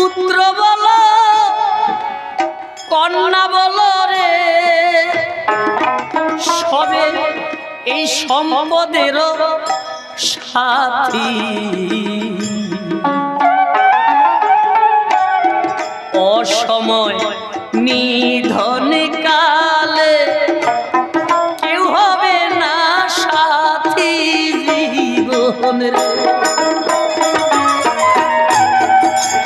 পুত্র বল, কন্যা বল রে। সবে এই সম্পদের সাথী। অসময় নিধন কালে কেউ হবে না সাথী জীবনের